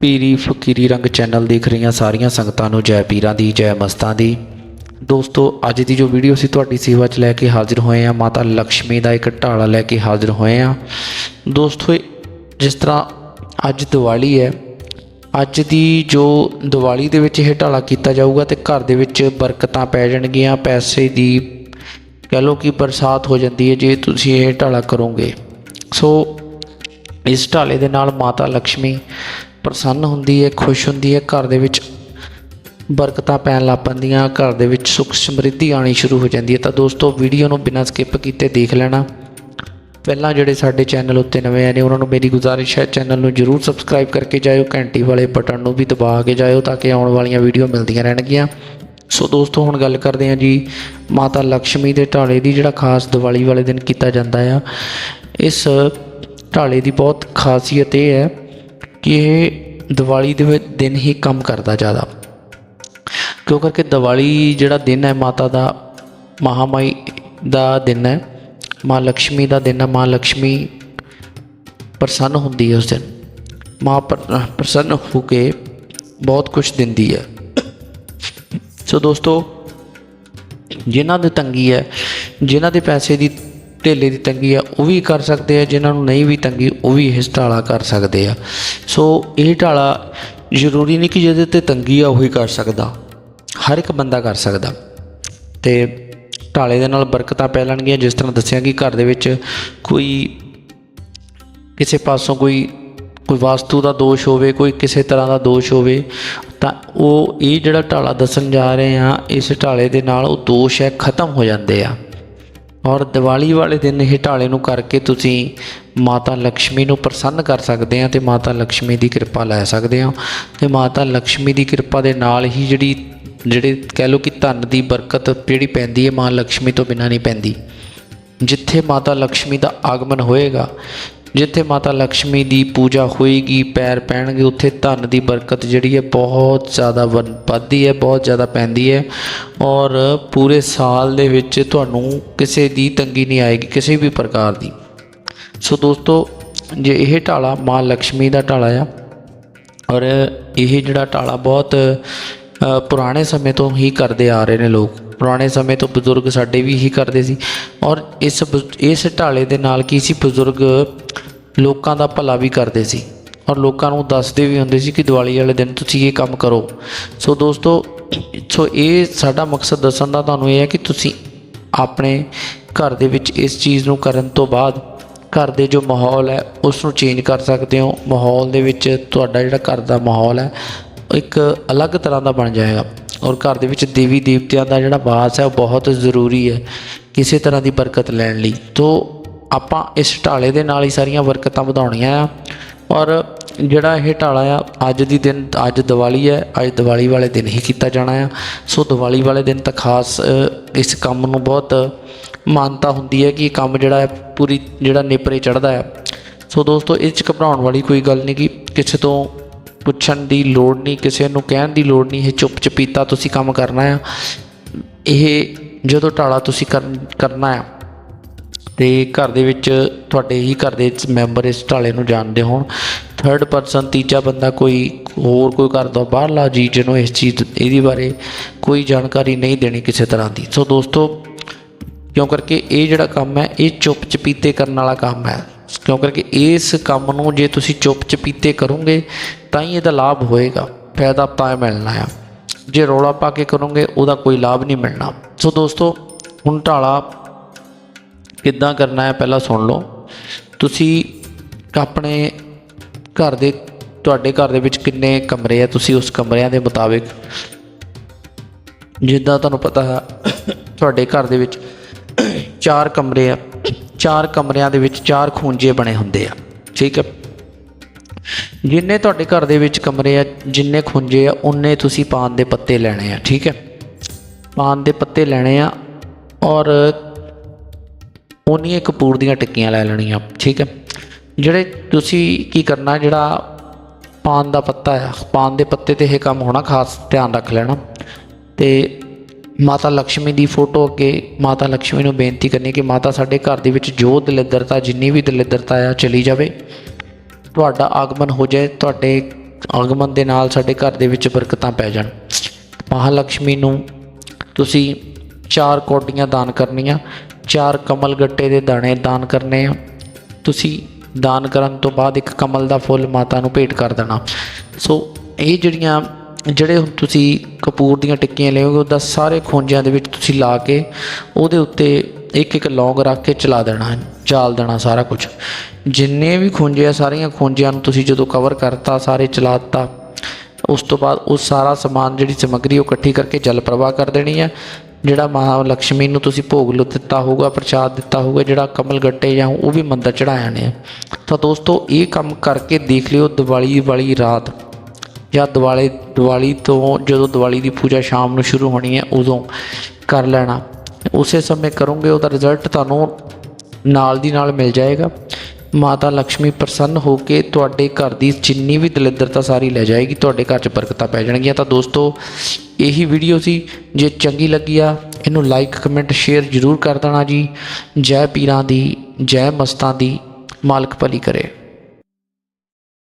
ਪੀਰੀ ਫਕੀਰੀ ਰੰਗ ਚੈਨਲ ਦੇਖ ਰਹੀਆਂ ਸਾਰੀਆਂ ਸੰਗਤਾਂ ਨੂੰ ਜੈ ਪੀਰਾਂ ਦੀ, ਜੈ ਮਸਤਾਂ ਦੀ। ਦੋਸਤੋ, ਅੱਜ ਦੀ ਜੋ ਵੀਡੀਓ ਸੀ ਤੁਹਾਡੀ ਸੇਵਾ 'ਚ ਲੈ ਕੇ ਹਾਜ਼ਰ ਹੋਏ ਆ ਮਾਤਾ ਲక్ష్ਮੀ ਦਾ ਇੱਕ ਢਾਲਾ ਲੈ ਕੇ ਹਾਜ਼ਰ ਹੋਏ ਆ ਦੋਸਤੋ ਜਿਸ ਤਰ੍ਹਾਂ ਅੱਜ ਦੀਵਾਲੀ ਹੈ, ਅੱਜ ਦੀ ਜੋ ਦੀਵਾਲੀ ਦੇ ਵਿੱਚ ਇਹ ਢਾਲਾ ਕੀਤਾ ਜਾਊਗਾ ਤੇ ਘਰ ਦੇ ਵਿੱਚ ਬਰਕਤਾਂ ਪੈ ਜਾਣਗੀਆਂ, ਪੈਸੇ ਦੀ ਕਹਿ ਲਓ ਕਿ ਬਰਸਾਤ ਹੋ ਜਾਂਦੀ ਹੈ, ਜੇ ਤੁਸੀਂ ਇਹ ਢਾਲਾ ਕਰੋਗੇ। ਸੋ ਇਸ ਢਾਲੇ ਦੇ ਨਾਲ ਮਾਤਾ ਲక్ష్ਮੀ ਪ੍ਰਸੰਨ ਹੁੰਦੀ ਹੈ, ਖੁਸ਼ ਹੁੰਦੀ ਹੈ, ਘਰ ਦੇ ਵਿੱਚ ਬਰਕਤਾਂ ਪੈਣ ਲੱਗ ਪੈਂਦੀਆਂ, ਘਰ ਦੇ ਵਿੱਚ ਸੁੱਖ ਸਮਰਿੱਧੀ ਆਣੀ ਸ਼ੁਰੂ ਹੋ ਜਾਂਦੀ ਹੈ। ਤਾਂ ਦੋਸਤੋ ਵੀਡੀਓ ਨੂੰ ਬਿਨਾਂ ਸਕਿੱਪ ਕੀਤੇ ਦੇਖ ਲੈਣਾ। ਪਹਿਲਾਂ ਜਿਹੜੇ ਸਾਡੇ ਚੈਨਲ ਉੱਤੇ ਨਵੇਂ ਆਏ ਨੇ, ਉਹਨਾਂ ਨੂੰ ਮੇਰੀ ਗੁਜ਼ਾਰਿਸ਼ ਹੈ ਚੈਨਲ ਨੂੰ ਜਰੂਰ ਸਬਸਕ੍ਰਾਈਬ ਕਰਕੇ ਜਾਇਓ, ਘੰਟੀ ਵਾਲੇ ਬਟਨ ਨੂੰ ਵੀ ਦਬਾ ਕੇ ਜਾਇਓ, ਤਾਂ ਕਿ ਆਉਣ ਵਾਲੀਆਂ ਵੀਡੀਓ ਮਿਲਦੀਆਂ ਰਹਿਣਗੀਆਂ। ਸੋ ਦੋਸਤੋ, ਹੁਣ ਗੱਲ ਕਰਦੇ ਹਾਂ ਜੀ, ਮਾਤਾ ਲక్ష్ਮੀ ਦੇ ਢਾਲੇ ਦੀ, ਜਿਹੜਾ ਖਾਸ ਦੀਵਾਲੀ ਵਾਲੇ ਦਿਨ ਕੀਤਾ ਜਾਂਦਾ ਆ। ਇਸ ਢਾਲੇ ਦੀ ਬਹੁਤ ਖਾਸੀਅਤ ਇਹ ਹੈ ਕਿ ਇਹ ਦੀਵਾਲੀ ਦੇ ਦਿਨ ਹੀ ਕੰਮ ਕਰਦਾ ਜ਼ਿਆਦਾ। ਕਿਉਂ ਕਰਕੇ ਦੀਵਾਲੀ ਜਿਹੜਾ ਦਿਨ ਹੈ ਮਾਤਾ ਦਾ, ਮਹਾਮਾਈ ਦਾ ਦਿਨ ਹੈ, ਮਾਂ ਲక్ష్ਮੀ ਦਾ ਦਿਨ ਹੈ, ਮਾਂ ਲక్ష్ਮੀ ਪ੍ਰਸੰਨ ਹੁੰਦੀ ਹੈ ਉਸ ਦਿਨ। ਮਾਂ ਪ੍ਰਸੰਨ ਹੋ ਕੇ ਬਹੁਤ ਕੁਝ ਦਿੰਦੀ ਹੈ। ਸੋ ਦੋਸਤੋ, ਜਿਨ੍ਹਾਂ ਦੇ ਤੰਗੀ ਹੈ, ਜਿਨ੍ਹਾਂ ਦੇ ਪੈਸੇ ਦੀ ਢੇਲੇ ਦੀ ਤੰਗੀ ਆ, ਉਹ ਵੀ ਕਰ ਸਕਦੇ ਆ, ਜਿਨ੍ਹਾਂ ਨੂੰ ਨਹੀਂ ਵੀ ਤੰਗੀ, ਉਹ ਵੀ ਇਸ ਢਾਲਾ ਕਰ ਸਕਦੇ ਆ। ਸੋ ਇਹ ਢਾਲਾ ਜ਼ਰੂਰੀ ਨਹੀਂ ਕਿ ਜਿਹਦੇ ਤੇ ਤੰਗੀ ਆ, ਉਹੀ ਕਰ ਸਕਦਾ। ਹਰ ਇੱਕ ਬੰਦਾ ਕਰ ਸਕਦਾ। ਤੇ ਢਾਲੇ ਦੇ ਨਾਲ ਬਰਕਤਾਂ ਪੈ ਲੈਣਗੀਆਂ, ਜਿਸ ਤਰ੍ਹਾਂ ਦੱਸਿਆ ਕਿ ਘਰ ਦੇ ਵਿੱਚ ਕੋਈ ਕਿਸੇ ਪਾਸੋਂ ਕੋਈ ਕੋਈ ਵਾਸਤੂ ਦਾ ਦੋਸ਼ ਹੋਵੇ, ਕੋਈ ਕਿਸੇ ਤਰ੍ਹਾਂ ਦਾ ਦੋਸ਼ ਹੋਵੇ, ਤਾਂ ਉਹ ਇਹ ਜਿਹੜਾ ਢਾਲਾ ਦੱਸਣ ਜਾ ਰਹੇ ਆ, ਇਸ ਢਾਲੇ ਦੇ ਨਾਲ ਉਹ ਦੋਸ਼ ਹੈ, ਖਤਮ ਹੋ ਜਾਂਦੇ ਆ। ਔਰ ਦੀਵਾਲੀ ਵਾਲੇ ਦਿਨ ਇਹ ਢਾਲੇ ਨੂੰ ਕਰਕੇ ਤੁਸੀਂ ਮਾਤਾ ਲక్ష్ਮੀ ਨੂੰ ਪ੍ਰਸੰਨ ਕਰ ਸਕਦੇ ਆ ਤੇ ਮਾਤਾ ਲక్ష్ਮੀ ਦੀ ਕਿਰਪਾ ਲੈ ਸਕਦੇ ਆ ਤੇ ਮਾਤਾ ਲక్ష్ਮੀ ਦੀ ਕਿਰਪਾ ਦੇ ਨਾਲ ਹੀ ਜਿਹੜੀ, ਜਿਹੜੇ ਕਹਿ ਲੋ ਕਿ ਧਨ ਦੀ ਬਰਕਤ ਜਿਹੜੀ ਪੈਂਦੀ ਹੈ, ਮਾਂ ਲక్ష్ਮੀ ਤੋਂ ਬਿਨਾਂ ਨਹੀਂ ਪੈਂਦੀ। ਜਿੱਥੇ ਮਾਤਾ ਲక్ష్ਮੀ ਦਾ ਆਗਮਨ ਹੋਏਗਾ ਜਿੱਥੇ ਮਾਤਾ ਲక్ష్ਮੀ ਦੀ ਪੂਜਾ ਹੋਏਗੀ, ਪੈਰ ਪੈਣਗੇ, ਉੱਥੇ ਧਨ ਦੀ ਬਰਕਤ ਜਿਹੜੀ ਹੈ ਬਹੁਤ ਜ਼ਿਆਦਾ ਵੱਧਦੀ ਹੈ, ਬਹੁਤ ਜ਼ਿਆਦਾ ਪੈਂਦੀ ਹੈ ਔਰ ਪੂਰੇ ਸਾਲ ਦੇ ਵਿੱਚ ਤੁਹਾਨੂੰ ਕਿਸੇ ਦੀ ਤੰਗੀ ਨਹੀਂ ਆਏਗੀ, ਕਿਸੇ ਵੀ ਪ੍ਰਕਾਰ ਦੀ। ਸੋ ਦੋਸਤੋ, ਜੇ ਇਹ ਢਾਲਾ ਮਾਂ ਲక్ష్ਮੀ ਦਾ ਢਾਲਾ ਆ ਔਰ ਇਹ ਜਿਹੜਾ ਢਾਲਾ ਬਹੁਤ ਪੁਰਾਣੇ ਸਮੇਂ ਤੋਂ ਹੀ ਕਰਦੇ ਆ ਰਹੇ ਨੇ ਲੋਕ, ਪੁਰਾਣੇ ਸਮੇਂ ਤੋਂ ਬਜ਼ੁਰਗ ਸਾਡੇ ਵੀ ਹੀ ਕਰਦੇ ਸੀ ਔਰ ਇਸ ਇਸ ਢਾਲੇ ਦੇ ਨਾਲ ਕੀ ਸੀ? ਬਜ਼ੁਰਗ ਲੋਕਾਂ ਦਾ ਭਲਾ ਵੀ ਕਰਦੇ ਸੀ ਔਰ ਲੋਕਾਂ ਨੂੰ ਦੱਸਦੇ ਵੀ ਹੁੰਦੇ ਸੀ ਕਿ ਦੀਵਾਲੀ ਵਾਲੇ ਦਿਨ ਤੁਸੀਂ ਇਹ ਕੰਮ ਕਰੋ। ਸੋ ਦੋਸਤੋ, ਸੋ ਇਹ ਸਾਡਾ ਮਕਸਦ ਦੱਸਣ ਦਾ ਤੁਹਾਨੂੰ ਇਹ ਹੈ ਕਿ ਤੁਸੀਂ ਆਪਣੇ ਘਰ ਦੇ ਵਿੱਚ ਇਸ ਚੀਜ਼ ਨੂੰ ਕਰਨ ਤੋਂ ਬਾਅਦ ਘਰ ਦੇ ਜੋ ਮਾਹੌਲ ਹੈ, ਉਸ ਨੂੰ ਚੇਂਜ ਕਰ ਸਕਦੇ ਹੋ। ਮਾਹੌਲ ਦੇ ਵਿੱਚ ਤੁਹਾਡਾ ਜਿਹੜਾ ਘਰ ਦਾ ਮਾਹੌਲ ਹੈ, ਉਹ ਇੱਕ ਅਲੱਗ ਤਰ੍ਹਾਂ ਦਾ ਬਣ ਜਾਏਗਾ। ਔਰ ਘਰ ਦੇ ਵਿੱਚ ਦੇਵੀ ਦੇਵਤਿਆਂ ਦਾ ਜਿਹੜਾ ਵਾਸ ਹੈ, ਉਹ ਬਹੁਤ ਜ਼ਰੂਰੀ ਹੈ ਕਿਸੇ ਤਰ੍ਹਾਂ ਦੀ ਬਰਕਤ ਲੈਣ ਲਈ। ਤੋਂ ਆਪਾਂ ਇਸ ਢਾਲੇ ਦੇ ਨਾਲ ਹੀ ਸਾਰੀਆਂ ਬਰਕਤਾਂ ਵਧਾਉਣੀਆਂ ਆ। ਔਰ ਜਿਹੜਾ ਇਹ ਢਾਲਾ ਆ, ਅੱਜ ਦੀ ਦਿਨ, ਅੱਜ ਦੀਵਾਲੀ ਹੈ, ਅੱਜ ਦੀਵਾਲੀ ਵਾਲੇ ਦਿਨ ਹੀ ਕੀਤਾ ਜਾਣਾ ਆ। ਸੋ ਦੀਵਾਲੀ ਵਾਲੇ ਦਿਨ ਤਾਂ ਖਾਸ ਇਸ ਕੰਮ ਨੂੰ ਬਹੁਤ ਮਾਨਤਾ ਹੁੰਦੀ ਹੈ ਕਿ ਇਹ ਕੰਮ ਜਿਹੜਾ ਹੈ, ਪੂਰੀ, ਜਿਹੜਾ ਨੇਪਰੇ ਚੜਦਾ ਹੈ ਸੋ ਦੋਸਤੋ, ਇਹ 'ਚ ਘਬਰਾਉਣ ਵਾਲੀ ਕੋਈ ਗੱਲ ਨਹੀਂ ਕਿ ਕਿਸੇ ਤੋਂ ਪੁੱਛਣ ਦੀ ਲੋੜ ਨਹੀਂ, ਕਿਸੇ ਨੂੰ ਕਹਿਣ ਦੀ ਲੋੜ ਨਹੀਂ, ਇਹ ਚੁੱਪ ਚਪੀਤਾ ਤੁਸੀਂ ਕੰਮ ਕਰਨਾ ਆ। ਇਹ ਜਦੋਂ ਢਾਲਾ ਤੁਸੀਂ ਕਰਨ, ਕਰਨਾ ਆ ਤੇ ਘਰ ਦੇ ਵਿੱਚ, ਤੁਹਾਡੇ ਹੀ ਘਰ ਦੇ ਮੈਂਬਰ ਇਸ ਢਾਲੇ ਨੂੰ ਜਾਣਦੇ ਹੋਣ। ਥਰਡ ਪਰਸਨ ਤੀਜਾ ਬੰਦਾ ਕੋਈ ਹੋਰ ਕੋਈ ਘਰ ਦਾ ਬਾਹਰਲਾ ਜੀ, ਜਿਹਨੂੰ ਇਸ ਚੀਜ਼ ਇਹਦੀ ਬਾਰੇ ਕੋਈ ਜਾਣਕਾਰੀ ਨਹੀਂ ਦੇਣੀ ਕਿਸੇ ਤਰ੍ਹਾਂ ਦੀ। ਸੋ ਦੋਸਤੋ, ਕਿਉਂ ਕਰਕੇ ਇਹ ਜਿਹੜਾ ਕੰਮ ਹੈ, ਇਹ ਚੁੱਪ ਚਪੀਤੇ ਕਰਨ ਵਾਲਾ ਕੰਮ ਹੈ। ਕਿਉਂ ਕਰਕੇ ਇਸ ਕੰਮ ਨੂੰ ਜੇ ਤੁਸੀਂ ਚੁੱਪ ਚਪੀਤੇ ਕਰੋਗੇ, ਤਾਂ ਹੀ ਇਹਦਾ ਲਾਭ ਹੋਏਗਾ। ਫਾਇਦਾ ਤਾਂ ਮਿਲਣਾ ਆ। ਜੇ ਰੌਲਾ ਪਾ ਕੇ ਕਰੋਗੇ, ਉਹਦਾ ਕੋਈ ਲਾਭ ਨਹੀਂ ਮਿਲਣਾ। ਸੋ ਦੋਸਤੋ, ਹੁਣ ਢਾਲਾ ਕਿੱਦਾਂ ਕਰਨਾ ਹੈ ਪਹਿਲਾਂ ਸੁਣ ਲਓ। ਤੁਸੀਂ ਆਪਣੇ ਘਰ ਦੇ, ਤੁਹਾਡੇ ਘਰ ਦੇ ਵਿੱਚ ਕਿੰਨੇ ਕਮਰੇ ਆ? ਤੁਸੀਂ ਉਸ ਕਮਰਿਆਂ ਦੇ ਮੁਤਾਬਿਕ ਜਿੱਦਾਂ ਤੁਹਾਨੂੰ ਪਤਾ ਹੈ, ਤੁਹਾਡੇ ਘਰ ਦੇ ਵਿੱਚ ਚਾਰ ਕਮਰੇ ਆ। ਚਾਰ ਕਮਰਿਆਂ ਦੇ ਵਿੱਚ ਚਾਰ ਖੂੰਜੇ ਬਣੇ ਹੁੰਦੇ ਆ। ਠੀਕ ਹੈ। ਜਿੰਨੇ ਤੁਹਾਡੇ ਘਰ ਦੇ ਵਿੱਚ ਕਮਰੇ ਆ, ਜਿੰਨੇ ਖੁੰਝੇ ਆ ਉਨੇ ਤੁਸੀਂ ਪਾਨ ਦੇ ਪੱਤੇ ਲੈਣੇ ਆ। ਠੀਕ ਹੈ। ਪਾਨ ਦੇ ਪੱਤੇ ਲੈਣੇ ਆ ਔਰ ਉਨੀਆਂ ਕਪੂਰ ਦੀਆਂ ਟਿੱਕੀਆਂ ਲੈ ਲੈਣੀਆਂ, ਠੀਕ ਹੈ। ਜਿਹੜੇ ਤੁਸੀਂ ਕੀ ਕਰਨਾ, ਜਿਹੜਾ ਪਾਨ ਦਾ ਪੱਤਾ ਹੈ ਪਾਨ ਦੇ ਪੱਤੇ ਤੇ ਇਹ ਕੰਮ ਹੋਣਾ, ਖਾਸ ਧਿਆਨ ਰੱਖ ਲੈਣਾ। ਤੇ ਮਾਤਾ ਲక్ష్ਮੀ ਦੀ ਫੋਟੋ ਅੱਗੇ, ਮਾਤਾ ਲక్ష్ਮੀ ਨੂੰ ਬੇਨਤੀ ਕਰਨੀ ਕਿ ਮਾਤਾ ਸਾਡੇ ਘਰ ਦੇ ਵਿੱਚ ਜੋ ਦਲਿਦਰਤਾ, ਜਿੰਨੀ ਵੀ ਦਲਿਦਰਤਾ ਆ, ਚਲੀ ਜਾਵੇ। ਤੁਹਾਡਾ ਆਗਮਨ ਹੋ ਜਾਏ, ਤੁਹਾਡੇ ਆਗਮਨ ਦੇ ਨਾਲ ਸਾਡੇ ਘਰ ਦੇ ਵਿੱਚ ਬਰਕਤਾਂ ਪੈ ਜਾਣ। ਮਹਾਲక్ష్ਮੀ ਨੂੰ ਤੁਸੀਂ ਚਾਰ ਕੋਟੀਆਂ ਦਾਨ ਕਰਨੀਆਂ ਚਾਰ ਕਮਲ ਗੱਟੇ ਦੇ ਦਾਣੇ ਦਾਨ ਕਰਨੇ ਆ। ਤੁਸੀਂ ਦਾਨ ਕਰਨ ਤੋਂ ਬਾਅਦ ਇੱਕ ਕਮਲ ਦਾ ਫੁੱਲ ਮਾਤਾ ਨੂੰ ਭੇਟ ਕਰ ਦੇਣਾ। ਸੋ ਇਹ ਜਿਹੜੀਆਂ, ਜਿਹੜੇ ਹੁਣ ਤੁਸੀਂ ਕਪੂਰ ਦੀਆਂ ਟਿੱਕੀਆਂ ਲਿਓਗੇ, ਉਹਦਾ ਸਾਰੇ ਖੂੰਜਿਆਂ ਦੇ ਵਿੱਚ ਤੁਸੀਂ ਲਾ ਕੇ ਉਹਦੇ ਉੱਤੇ ਇੱਕ ਇੱਕ ਲੌਂਗ ਰੱਖ ਕੇ ਚਲਾ ਦੇਣਾ, ਚਾਲ ਦੇਣਾ ਸਾਰਾ ਕੁਝ ਜਿੰਨੇ ਵੀ ਖੂੰਜੇ ਆ, ਸਾਰੀਆਂ ਖੂੰਜਿਆਂ ਨੂੰ ਤੁਸੀਂ ਜਦੋਂ ਕਵਰ ਕਰਤਾ, ਸਾਰੇ ਚਲਾ ਦਿੱਤਾ ਉਸ ਤੋਂ ਬਾਅਦ ਉਹ ਸਾਰਾ ਸਮਾਨ ਜਿਹੜੀ ਸਮੱਗਰੀ ਉਹ ਇਕੱਠੀ ਕਰਕੇ ਜਲ ਪ੍ਰਵਾਹ ਕਰ ਦੇਣੀ ਹੈ ਜਿਹੜਾ ਮਾਂ ਲక్ష్ਮੀ ਨੂੰ ਤੁਸੀਂ ਭੋਗ ਲੋ ਦਿੱਤਾ ਹੋਊਗਾ, ਪ੍ਰਸ਼ਾਦ ਦਿੱਤਾ ਹੋਊਗਾ, ਜਿਹੜਾ ਕਮਲ ਗੱਟੇ ਜਾਂ ਉਹ ਵੀ ਮੰਦਰ ਚੜਾਇਆ ਨੇ। ਤਾਂ ਦੋਸਤੋ, ਇਹ ਕੰਮ ਕਰਕੇ ਦੇਖ ਲਿਓ ਦੀਵਾਲੀ ਵਾਲੀ ਰਾਤ। ਜਾਂ ਦੀਵਾਲੀ ਦੀਵਾਲੀ ਤੋਂ ਜਦੋਂ ਦੀਵਾਲੀ ਦੀ ਪੂਜਾ ਸ਼ਾਮ ਨੂੰ ਸ਼ੁਰੂ ਹੋਣੀ ਹੈ, ਉਦੋਂ ਕਰ ਲੈਣਾ। ਉਸੇ ਸਮੇਂ ਕਰੋਗੇ, ਉਹਦਾ ਰਿਜ਼ਲਟ ਤੁਹਾਨੂੰ ਨਾਲ ਦੀ ਨਾਲ ਮਿਲ ਜਾਏਗਾ। ਮਾਤਾ ਲక్ష్ਮੀ ਪ੍ਰਸੰਨ ਹੋ ਕੇ ਤੁਹਾਡੇ ਘਰ ਦੀ ਜਿੰਨੀ ਵੀ ਦਲਿੱਦਰਤਾ ਸਾਰੀ ਲੈ ਜਾਏਗੀ, ਤੁਹਾਡੇ ਘਰ 'ਚ ਬਰਕਤਾਂ ਪੈ ਜਾਣਗੀਆਂ। ਤਾਂ ਦੋਸਤੋ ਇਹੀ ਵੀਡੀਓ ਸੀ, ਜੇ ਚੰਗੀ ਲੱਗੀ ਆ, ਇਹਨੂੰ ਲਾਈਕ ਕਮੈਂਟ ਸ਼ੇਅਰ ਜ਼ਰੂਰ ਕਰ ਦੇਣਾ ਜੀ। ਜੈ ਪੀਰਾਂ ਦੀ, ਜੈ ਮਸਤਾਂ ਦੀ ਮਾਲਕ ਭਲੀ ਕਰੇ।